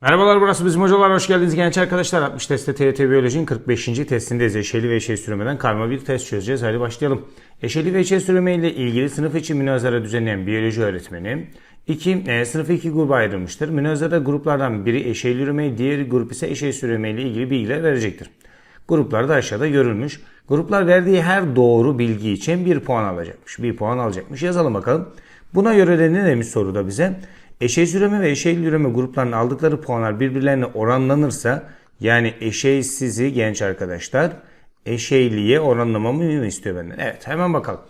Merhabalar burası bizim hocalar. Hoş geldiniz genç arkadaşlar. 60 testte TYT Biyoloji'nin 45. testindeyiz. Eşeli ve eşeği sürümeden karma bir test çözeceğiz. Hadi başlayalım. Eşeli ve eşeği sürüme ile ilgili sınıf içi münazara düzenleyen biyoloji öğretmeni 2. E, sınıfı 2 gruba ayrılmıştır. Münazara gruplardan biri eşeğli yürümeyi, diğeri grup ise eşeği sürüme ile ilgili bilgiler verecektir. Gruplar da aşağıda görülmüş. Gruplar verdiği her doğru bilgi için 1 puan alacakmış. 1 puan alacakmış. Yazalım bakalım. Buna göre de ne demiş soruda bize? Eşeği süreme ve eşeğli yürüme gruplarının aldıkları puanlar birbirlerine oranlanırsa yani eşeği sizi genç arkadaşlar eşeğliye oranlamamı istiyor benden. Evet hemen bakalım.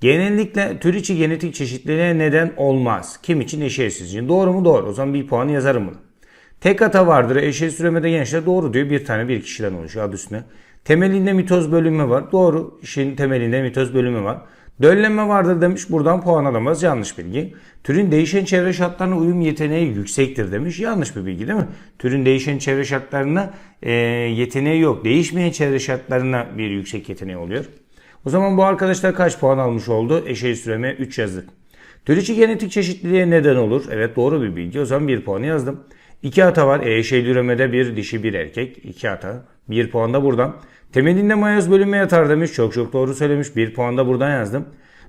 Genellikle tür içi genetik çeşitliliğe neden olmaz. Kim için eşeğsiz için. Doğru mu? Doğru. O zaman bir puan yazarım bunu. Tek hata vardır. Eşeği süremede gençler doğru diyor. Bir tane bir kişiden oluşuyor adı üstüne. Temelinde mitoz bölünme var. Doğru. İşin temelinde mitoz bölünme var. Döllenme vardır demiş. Buradan puan alamaz. Yanlış bilgi. Türün değişen çevre şartlarına uyum yeteneği yüksektir demiş. Yanlış bir bilgi değil mi? Türün değişen çevre şartlarına e, yeteneği yok. Değişmeyen çevre şartlarına bir yüksek yeteneği oluyor. O zaman bu arkadaşlar kaç puan almış oldu? Eşeği süreme 3 yazdık. Tür içi genetik çeşitliliğe neden olur. Evet doğru bir bilgi. O zaman 1 puanı yazdım. 2 hata var. E, eşeğli üremede bir dişi bir erkek. 2 hata. 1 puan da buradan. Temelinde mayoz bölünme yatar demiş. Çok çok doğru söylemiş. 1 puan da buradan yazdım.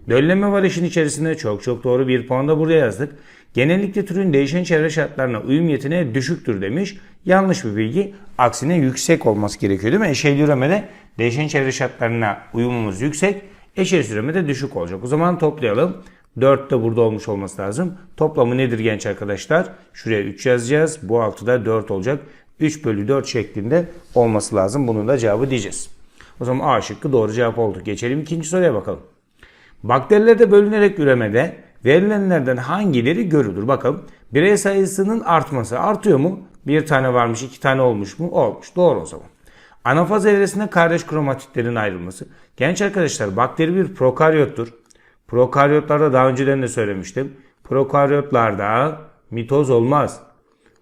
Dölleme var işin içerisinde. Çok çok doğru. 1 puan da buraya yazdık. Genellikle türün değişen çevre şartlarına uyum yeteneği düşüktür demiş. Yanlış bir bilgi. Aksine yüksek olması gerekiyor değil mi? Eşeğli üremede değişen çevre şartlarına uyumumuz yüksek. Eşeğli üremede düşük olacak. O zaman toplayalım. 4 de burada olmuş olması lazım. Toplamı nedir genç arkadaşlar? Şuraya 3 yazacağız. Bu 6'da 4 olacak. 3 bölü 4 şeklinde olması lazım. Bunun da cevabı diyeceğiz. O zaman A şıkkı doğru cevap oldu. Geçelim ikinci soruya bakalım. Bakterilerde bölünerek üremede verilenlerden hangileri görülür? Bakalım birey sayısının artması artıyor mu? Bir tane varmış, iki tane olmuş mu? Olmuş. Doğru o zaman. Anafaz evresinde kardeş kromatitlerin ayrılması. Genç arkadaşlar bakteri bir prokaryottur. Prokaryotlarda daha önceden de söylemiştim. Prokaryotlarda mitoz olmaz.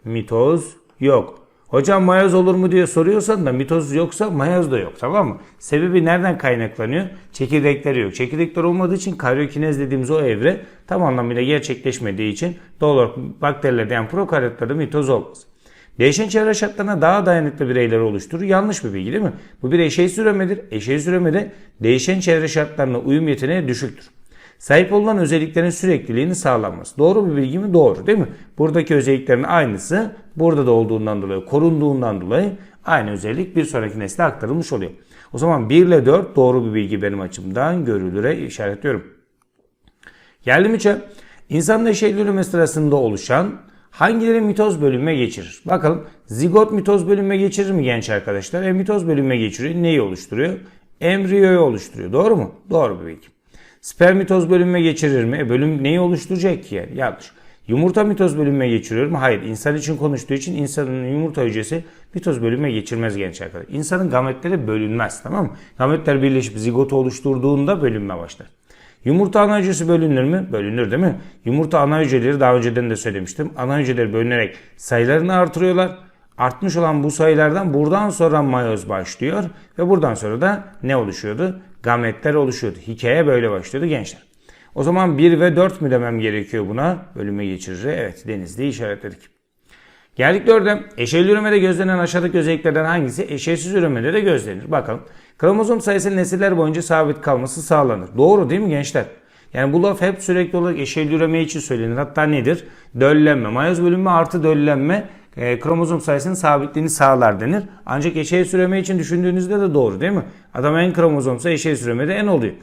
Mitoz yok. Hocam mayoz olur mu diye soruyorsan da mitoz yoksa mayoz da yok tamam mı? Sebebi nereden kaynaklanıyor? Çekirdekleri yok. Çekirdekler olmadığı için karyokinez dediğimiz o evre tam anlamıyla gerçekleşmediği için doğal olarak bakterilerde yani prokaryotlarda mitoz olmaz. Değişen çevre şartlarına daha dayanıklı bireyler oluşturur. Yanlış bir bilgi değil mi? Bu bir eşeği süremedir. Eşeği süremede değişen çevre şartlarına uyum yeteneği düşüktür. Sahip olunan özelliklerin sürekliliğinin sağlanması. Doğru bir bilgi mi? Doğru değil mi? Buradaki özelliklerin aynısı burada da olduğundan dolayı, korunduğundan dolayı aynı özellik bir sonraki nesle aktarılmış oluyor. O zaman 1 ile 4 doğru bir bilgi benim açımdan görülüre işaretliyorum. Geldim 3'e. İnsanın eşeğli üreme sırasında oluşan hangileri mitoz bölünme geçirir? Bakalım zigot mitoz bölünme geçirir mi genç arkadaşlar? E mitoz bölünme geçiriyor. Neyi oluşturuyor? Embriyoyu oluşturuyor. Doğru mu? Doğru bir bilgi. Spermitoz bölünme geçirir mi? E bölüm neyi oluşturacak ki yani? Yanlış. Yumurta mitoz bölünme geçiriyor mu? Hayır. İnsan için konuştuğu için insanın yumurta hücresi mitoz bölünme geçirmez genç arkadaşlar. İnsanın gametleri bölünmez tamam mı? Gametler birleşip zigotu oluşturduğunda bölünme başlar. Yumurta ana hücresi bölünür mü? Bölünür değil mi? Yumurta ana hücreleri daha önceden de söylemiştim. Ana hücreleri bölünerek sayılarını artırıyorlar. Artmış olan bu sayılardan buradan sonra mayoz başlıyor ve buradan sonra da ne oluşuyordu? Gametler oluşuyordu. Hikaye böyle başlıyordu gençler. O zaman 1 ve 4 mü demem gerekiyor buna? Bölüme geçirir. Evet denizde işaretledik. Geldik 4'e. Eşeyli üremede gözlenen aşağıdaki özelliklerden hangisi eşeysiz üremede de gözlenir? Bakalım. Kromozom sayısı nesiller boyunca sabit kalması sağlanır. Doğru değil mi gençler? Yani bu laf hep sürekli olarak eşeyli üreme için söylenir. Hatta nedir? Döllenme. Mayoz bölünme artı döllenme e, kromozom sayısının sabitliğini sağlar denir. Ancak eşeği süreme için düşündüğünüzde de doğru değil mi? Adam en kromozomsa eşeği süremede en oluyor.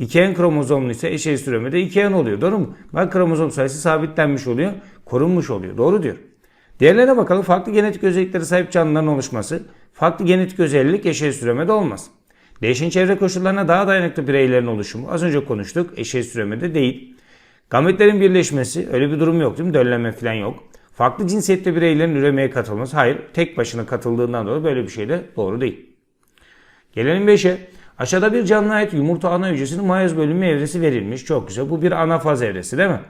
2N kromozomlu ise eşeği süremede 2N oluyor. Doğru mu? Bak kromozom sayısı sabitlenmiş oluyor. Korunmuş oluyor. Doğru diyor. Diğerlerine bakalım. Farklı genetik özelliklere sahip canlıların oluşması. Farklı genetik özellik eşeği süremede olmaz. Değişen çevre koşullarına daha dayanıklı bireylerin oluşumu. Az önce konuştuk. Eşeği süremede değil. Gametlerin birleşmesi. Öyle bir durum yok değil mi? Döllenme falan yok. Farklı cinsiyette bireylerin üremeye katılması. Hayır. Tek başına katıldığından dolayı böyle bir şey de doğru değil. Gelelim 5'e. Aşağıda bir canlıya ait yumurta ana hücresinin mayoz bölünme evresi verilmiş. Çok güzel. Bu bir anafaz evresi değil mi?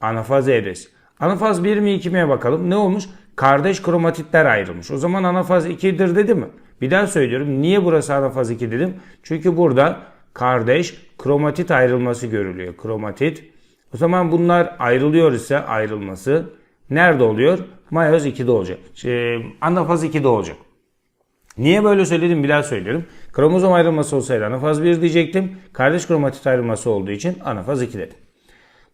Anafaz evresi. Anafaz 1 mi 2 mi'ye bakalım. Ne olmuş? Kardeş kromatitler ayrılmış. O zaman anafaz 2'dir dedi mi? Bir daha söylüyorum. Niye burası anafaz 2 dedim? Çünkü burada kardeş kromatit ayrılması görülüyor. Kromatit. O zaman bunlar ayrılıyor ise ayrılması nerede oluyor? Mayoz 2'de olacak. Şey, anafaz 2'de olacak. Niye böyle söyledim bir daha söylüyorum. Kromozom ayrılması olsaydı anafaz 1 diyecektim. Kardeş kromatit ayrılması olduğu için anafaz 2 dedim.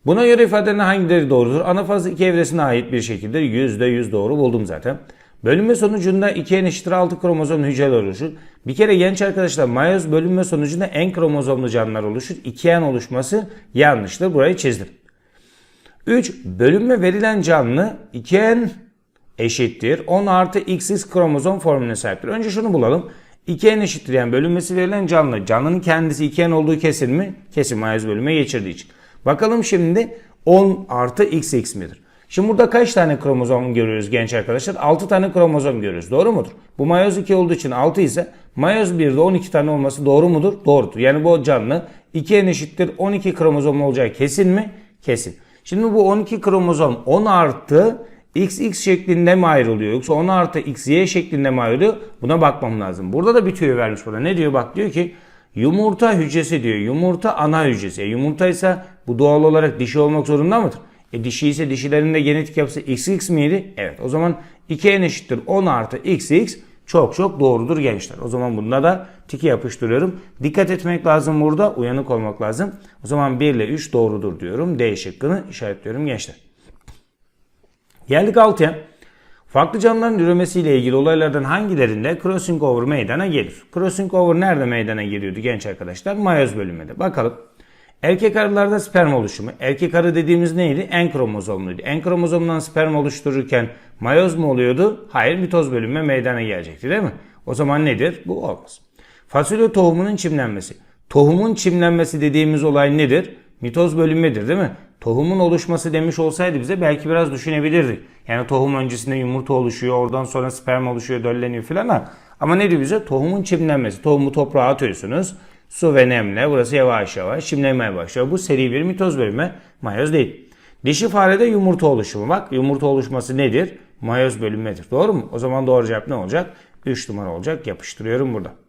Buna göre ifadelerin hangileri doğrudur? Anafaz 2 evresine ait bir şekilde %100 doğru buldum zaten. Bölünme sonucunda 2 n eşittir 6 kromozom hücreler oluşur. Bir kere genç arkadaşlar mayoz bölünme sonucunda en kromozomlu canlılar oluşur. 2N oluşması yanlıştır. Burayı çizdim. 3. Bölünme verilen canlı 2N eşittir 10 artı XX kromozom formülüne sahiptir. Önce şunu bulalım. 2N eşittir yani bölünmesi verilen canlı. Canlının kendisi 2N olduğu kesin mi? Kesin mayoz bölünme geçirdiği için. Bakalım şimdi 10 artı XX midir? Şimdi burada kaç tane kromozom görüyoruz genç arkadaşlar? 6 tane kromozom görüyoruz. Doğru mudur? Bu mayoz 2 olduğu için 6 ise mayoz 1'de 12 tane olması doğru mudur? Doğrudur. Yani bu canlı 2N eşittir 12 kromozom olacağı kesin mi? Kesin. Şimdi bu 12 kromozom 10 artı XX şeklinde mi ayrılıyor yoksa 10 artı XY şeklinde mi ayrılıyor? Buna bakmam lazım. Burada da bir tüyo vermiş bana. Ne diyor? Bak diyor ki yumurta hücresi diyor. Yumurta ana hücresi. E, yumurta ise bu doğal olarak dişi olmak zorunda mıdır? E dişi ise dişilerin de genetik yapısı XX miydi? Evet. O zaman 2N eşittir 10 artı XX çok çok doğrudur gençler. O zaman bunda da tiki yapıştırıyorum. Dikkat etmek lazım burada. Uyanık olmak lazım. O zaman 1 ile 3 doğrudur diyorum. D şıkkını işaretliyorum gençler. Geldik 6'ya. Farklı canlıların üremesiyle ilgili olaylardan hangilerinde crossing over meydana gelir? Crossing over nerede meydana geliyordu genç arkadaşlar? Mayoz bölümünde. Bakalım. Erkek arılarda sperm oluşumu. Erkek arı dediğimiz neydi? En kromozomluydu. En kromozomdan sperm oluştururken mayoz mu oluyordu? Hayır mitoz bölünme meydana gelecekti değil mi? O zaman nedir? Bu olmaz. Fasulye tohumunun çimlenmesi. Tohumun çimlenmesi dediğimiz olay nedir? Mitoz bölünmedir değil mi? Tohumun oluşması demiş olsaydı bize belki biraz düşünebilirdik. Yani tohum öncesinde yumurta oluşuyor, oradan sonra sperm oluşuyor, dölleniyor filan ama ne diyor bize? Tohumun çimlenmesi. Tohumu toprağa atıyorsunuz. Su ve nemle burası yavaş yavaş çimlenmeye başlıyor. Bu seri bir mitoz bölümü. Mayoz değil. Dişi farede yumurta oluşumu. Bak yumurta oluşması nedir? Mayoz bölünmedir. Doğru mu? O zaman doğru cevap ne olacak? 3 numara olacak. Yapıştırıyorum burada.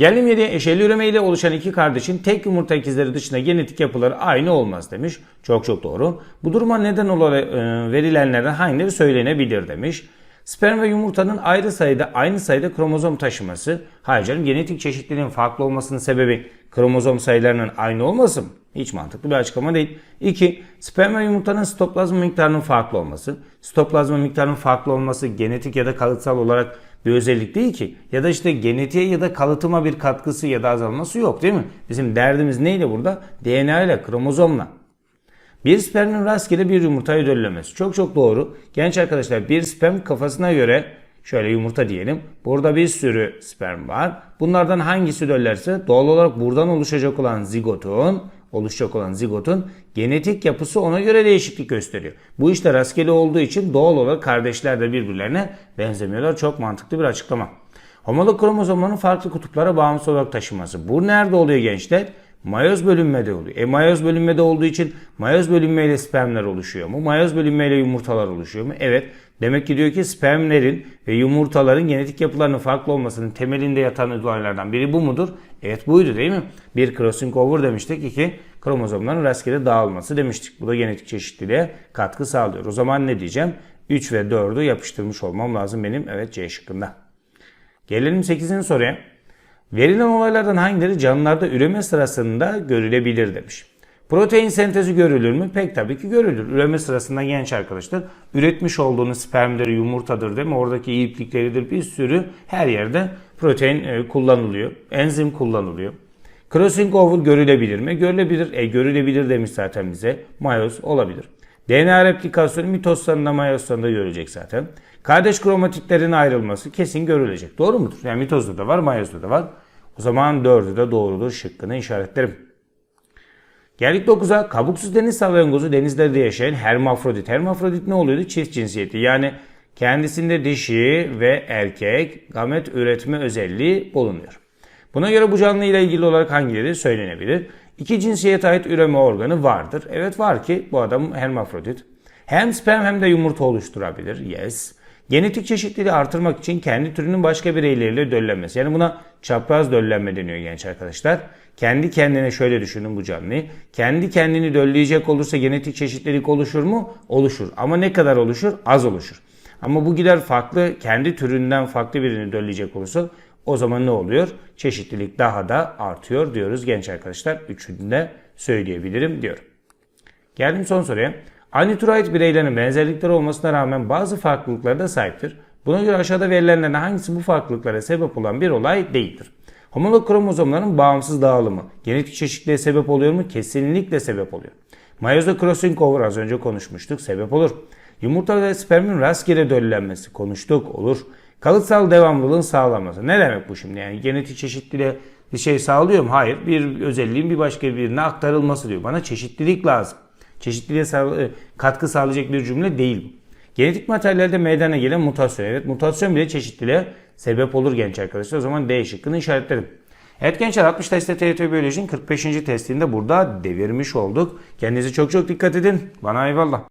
Geldim 7'ye eşeli üreme ile oluşan iki kardeşin tek yumurta ikizleri dışında genetik yapıları aynı olmaz demiş. Çok çok doğru. Bu duruma neden olarak e, verilenlerden hangileri söylenebilir demiş. Sperm ve yumurtanın ayrı sayıda aynı sayıda kromozom taşıması. Hayır canım genetik çeşitliliğin farklı olmasının sebebi kromozom sayılarının aynı olması mı? Hiç mantıklı bir açıklama değil. 2. Sperm ve yumurtanın sitoplazma miktarının farklı olması. Sitoplazma miktarının farklı olması genetik ya da kalıtsal olarak bir özellik değil ki. Ya da işte genetiğe ya da kalıtıma bir katkısı ya da azalması yok değil mi? Bizim derdimiz neydi burada? DNA ile kromozomla. Bir spermin rastgele bir yumurtayı döllemesi. Çok çok doğru. Genç arkadaşlar bir sperm kafasına göre şöyle yumurta diyelim. Burada bir sürü sperm var. Bunlardan hangisi döllerse doğal olarak buradan oluşacak olan zigotun oluşacak olan zigotun genetik yapısı ona göre değişiklik gösteriyor. Bu işte rastgele olduğu için doğal olarak kardeşler de birbirlerine benzemiyorlar. Çok mantıklı bir açıklama. Homolog kromozomların farklı kutuplara bağımsız olarak taşıması. Bu nerede oluyor gençler? Mayoz bölünmede oluyor. E mayoz bölünmede olduğu için mayoz bölünmeyle spermler oluşuyor mu? Mayoz bölünmeyle yumurtalar oluşuyor mu? Evet. Demek ki diyor ki spermlerin ve yumurtaların genetik yapılarının farklı olmasının temelinde yatan olaylardan biri bu mudur? Evet buydu değil mi? Bir crossing over demiştik. iki kromozomların rastgele dağılması demiştik. Bu da genetik çeşitliliğe katkı sağlıyor. O zaman ne diyeceğim? 3 ve 4'ü yapıştırmış olmam lazım benim. Evet C şıkkında. Gelelim 8. soruya. Verilen olaylardan hangileri canlılarda üreme sırasında görülebilir demiş. Protein sentezi görülür mü? Pek tabii ki görülür. Üreme sırasında genç arkadaşlar üretmiş olduğunuz spermleri yumurtadır değil mi? Oradaki iplikleridir bir sürü her yerde protein e, kullanılıyor. Enzim kullanılıyor. Crossing over görülebilir mi? Görülebilir. E görülebilir demiş zaten bize. Mayoz olabilir. DNA replikasyonu mitozlarında mayozlarında görülecek zaten. Kardeş kromatitlerin ayrılması kesin görülecek. Doğru mudur? Yani mitozda da var, mayozda da var. O zaman dördü de doğrudur şıkkını işaretlerim. Geldik 9'a. Kabuksuz deniz salyangozu denizlerde yaşayan hermafrodit. Hermafrodit ne oluyordu? Çift cinsiyeti. Yani kendisinde dişi ve erkek gamet üretme özelliği bulunuyor. Buna göre bu canlı ile ilgili olarak hangileri söylenebilir? İki cinsiyete ait üreme organı vardır. Evet var ki bu adam hermafrodit. Hem sperm hem de yumurta oluşturabilir. Yes. Genetik çeşitliliği artırmak için kendi türünün başka bireyleriyle döllenmesi. Yani buna çapraz döllenme deniyor genç arkadaşlar. Kendi kendine şöyle düşünün bu canlıyı. Kendi kendini dölleyecek olursa genetik çeşitlilik oluşur mu? Oluşur. Ama ne kadar oluşur? Az oluşur. Ama bu gider farklı, kendi türünden farklı birini dölleyecek olursa o zaman ne oluyor? Çeşitlilik daha da artıyor diyoruz genç arkadaşlar. Üçünü de söyleyebilirim diyorum. Geldim son soruya. Aynı türe ait bireylerin benzerlikleri olmasına rağmen bazı farklılıklara da sahiptir. Buna göre aşağıda verilenlerden hangisi bu farklılıklara sebep olan bir olay değildir? Homolog kromozomların bağımsız dağılımı genetik çeşitliliğe sebep oluyor mu? Kesinlikle sebep oluyor. Meyozda crossing over az önce konuşmuştuk sebep olur. Yumurta ve spermin rastgele döllenmesi konuştuk olur. Kalıtsal devamlılığın sağlanması. Ne demek bu şimdi? Yani genetik çeşitliliğe bir şey sağlıyor mu? Hayır. Bir özelliğin bir başka birine aktarılması diyor. Bana çeşitlilik lazım. Çeşitliliğe e, katkı sağlayacak bir cümle değil bu. Genetik materyallerde meydana gelen mutasyon. Evet mutasyon bile çeşitliliğe sebep olur genç arkadaşlar. O zaman D şıkkını işaretledim. Evet gençler 60 testte TYT Biyoloji'nin 45. testinde burada devirmiş olduk. Kendinize çok çok dikkat edin. Bana eyvallah.